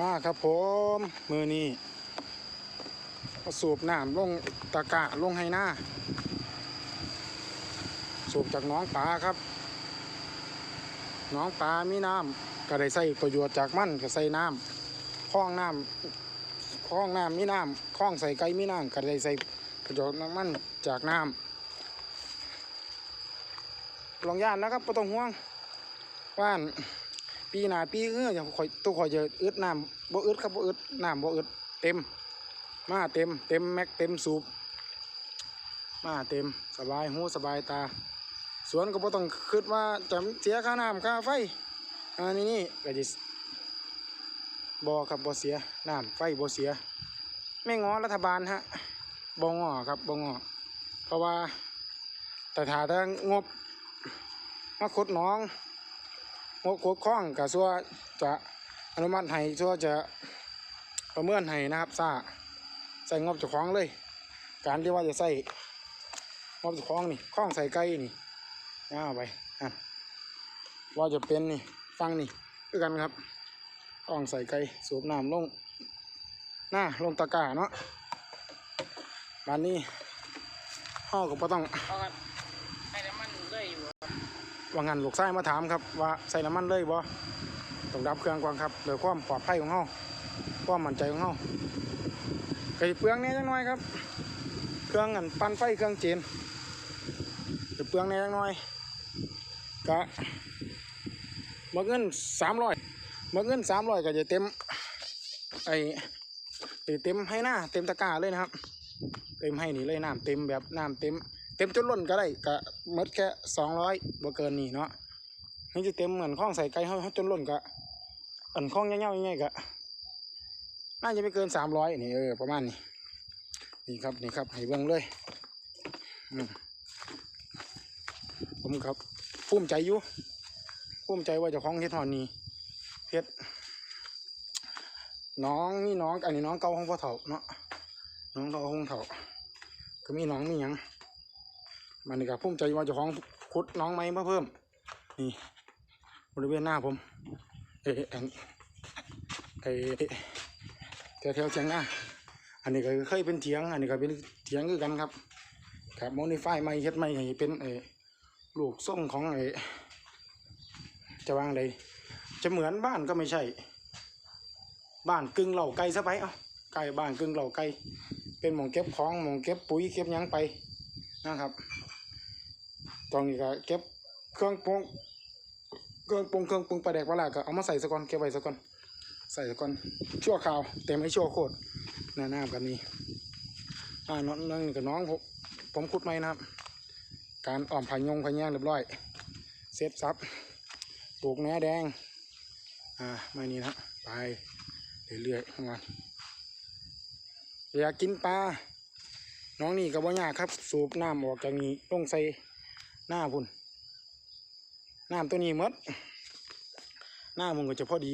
มาครับผมมือนี้สูบน้ำลงตะกะลงให้หน้า สูบจากน้องปลาครับ น้องปลามีน้ำก็ได้ใส่ประโยชน์จากมันก็ใส่น้ำคล้องน้ำคล้องน้ำมีน้ำคล้องใส่ไก่มีน้ำก็ได้ใส่ประโยชน์จากมันจากน้ำลองย่านนะครับไม่ต้องห่วงว่าน ปีหน้าปีเอออย่างข่อยตัวข่อยจะอึดน้ำบ่อึดครับบ่อึดน้ำบ่อึดเต็ม มาเต็ม เต็มแม็กเต็มสูบมาเต็มสบายหูสบายตา สวนก็บ่ต้องคิดว่าจะเสียค่าน้ำค่าไฟอันนี้นี่ก็สิบ่ครับบ่เสียน้ำไฟบ่เสีย ไม่ง้อรัฐบาลฮะบ่งอครับบ่งอเพราะว่าแต่ถ้าทางบมาขุดน้อง งบกดข้องกับซัวจะอนุมัติให้ซัวจะประเมินให้นะครับซ่าใส่งบเจ้าของเลย การที่ว่าจะใส่งบเจ้าของนี่ข้องใส่ไก่นี่เอาไปอะว่าจะเป็นนี่ฟังนี่คือกันครับข้องใส่ไก่สูบน้ำลงหน้าลงตะกร้าเนาะบ้านนี้ห้อก็บ่ต้องเอาครับให้น้ำมันเลยอยู่ ว่างั้นลูกชายมาถามครับว่าใส่น้ำมันเลยบ่ต้องดับเครื่องก่อนครับเพื่อความปลอดภัยของเฮาความมั่นใจของเฮาก็สิเปลืองแหน่จังน้อยครับ เครื่องอันปั่นไฟเครื่องเจนสิเปลืองแหน่จังน้อยก็บ่เงิน300บ่เงิน300ก็จะเต็มไอ้เต็มให้หน้าเต็มตะกร้าเลยนะครับ เต็มให้นี่เลยน้ำเต็มแบบน้ำเต็ม ต็มจนล้นก็ได้ก็หมดแค่สองร้อยบ่เกินนี่เนาะนี่จะเต็มเหมือนข้องใส่ไก่เขาจนล้นก็อันข้องเงี้ยวๆง่ายๆก็น่าจะไม่เกินสามร้อยนี่เออประมาณนี้นี่ครับนี่ครับให้เบิ่งเลยผมครับภูมิใจอยู่ภูมิใจว่าจะคล้องเฮ็ดหอนนี้เฮ็ดน้องมีน้องอันนี้น้องเก่าของพ่อเฒ่าเนาะน้องเก่าของเฒ่าก็มีน้องมีหยัง มันนี่ก็ภูมิใจว่าจ้าของขุดน้องไม้มาเพิ่ม นี่ บริเวณหน้าผม เอออันเออแถวแถวเชียงหน้า อันนี้ก็เคยเป็นเถียง อันนี้ก็เป็นเถียงคือกันครับ ครับโมนิฟายไม่เฮ็ดไม่ให้เป็นเอลูกส่งของเอจะวางใดจะเหมือนบ้านก็ไม่ใช่ บ้านกึ่งเหล่าไก่ซะไปเอ้าไก่บ้านกึ่งเหล่าไก่เป็นหมองเก็บของหมองเก็บปุ๋ยเก็บยังไปนะครับ ตรงนี้ก็เก็บเครื่องปรุงเครื่องปรุงเครื่องปรุงปลาแดกปลาหลาก็เอามาใส่ซะก่อนเก็บไว้ซะก่อนใส่ซะก่อนชั่วคราวเต็มให้ชั่วโคตรหน้าน้ำกันนี้อ่าน้องน้องกับน้องผมผมขุดไม้นะครับ การอ่อมผายงพายแยงเรียบร้อยเซฟซับปลูกแหนแดง อ่าไม่นี่นะครับไปเรื่อยๆของมันอยากกินปลาน้องนี่ก็บ่ยากครับ สูบน้ำออกจากนี้ลงใส่ หน้าพุ่นน้ำตัวนี้มดหน้ามันก็จะพอดี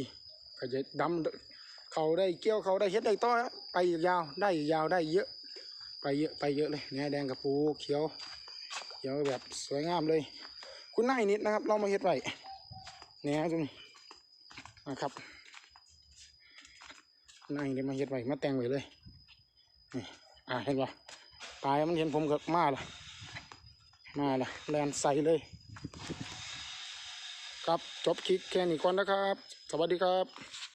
ก็จะดำเขาได้เกี่ยวเขาได้เฮ็ดได้ต่อไปอีกยาวได้อีกยาวได้เยอะ ไปเยอะไปเยอะเลยแหนแดงกับปูเขียวเขียวแบบสวยงามเลย คุณนายนิดนะครับ เรามาเฮ็ดไว้แหนตรงนี้นะครับนายเดี๋ยวมาเฮ็ดไว้มาแต่งไว้เลยนี่อ่าเห็นปะตายมันเห็นผมก็มาละ มาละแลนใสเลย ครับจบคลิปแค่นี้ก่อนนะครับ สวัสดีครับ